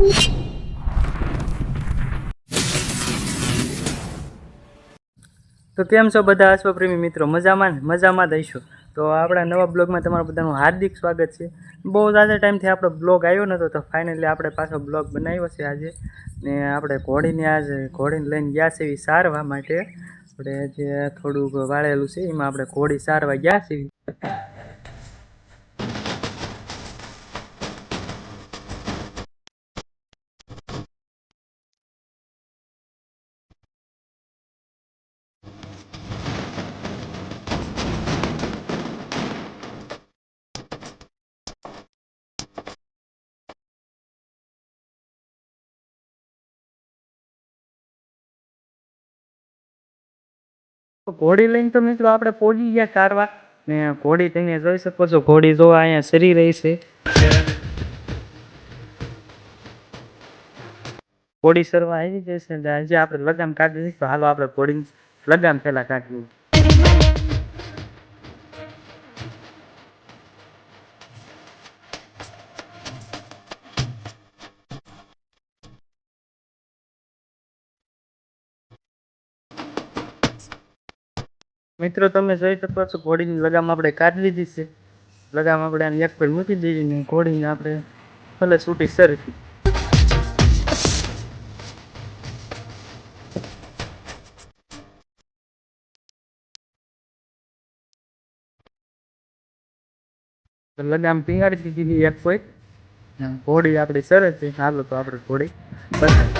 તો કેમ છો બધા અશ્વપ્રેમી મિત્રો? મજામાં મજામાં દઈશું તો આપણા નવા બ્લોગમાં તમારું બધાનું હાર્દિક સ્વાગત છે. બહુ ઝાઝા ટાઈમથી આપણો બ્લોગ આવ્યો નહોતો તો ફાઇનલી આપણે પાછો બ્લોગ બનાવ્યો છે આજે. ને આપણે ઘોડીને આજે ઘોડીને લઈને ગયા છે એવી સારવા માટે. આપણે જે થોડુંક વાળેલું છે, એમાં આપણે ઘોડી સારવા ગયા છે ઘોડી લઈને તો મિત્રો આપણે પહોંચી ગયા કારવા ને ઘોડી તમે જોઈ શકો છો, ઘોડી જો અહીંયા સરી રહી છે. ઘોડી સરવા આવી જશે આજે આપણે લગામ કાઢી દઈશું હાલો, આપણે ઘોડી લગામ પહેલાં કાઢી મિત્રો, તમે જોઈ શકો છો, ઘોડીની લગામ આપણે કાઢી લીધી છે. લગામ આપણે આને એક પર મૂકી દઈએ ને ઘોડીને આપણે ભલે છૂટી સરખી. લગામ પીંગાડી દીધી એક કોઈ. ઘોડી આપણી સરસ છે. હાલો તો આપણે ઘોડી બસ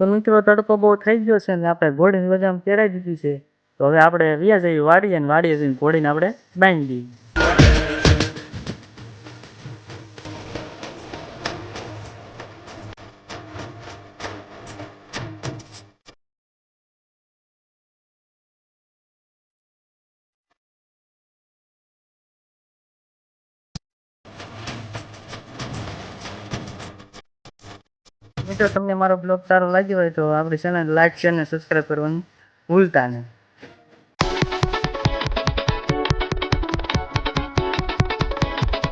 તો મિત્રો તડકો બહુ થઈ ગયો છે ને આપણે ઘોડીની લગામ કેરાઈ દીધી છે. તો હવે આપણે વ્યા જઈએ વાડીએ ને વાડીએ જઈને ઘોડીને આપણે બાંધી દઈએ. મિત્રો, તમને મારો બ્લોગ સારો લાગ્યો હોય તો આપણી ચેનલ લાઈક શેર અને સબસ્ક્રાઈબ કરવાનું ભૂલતા નહીં.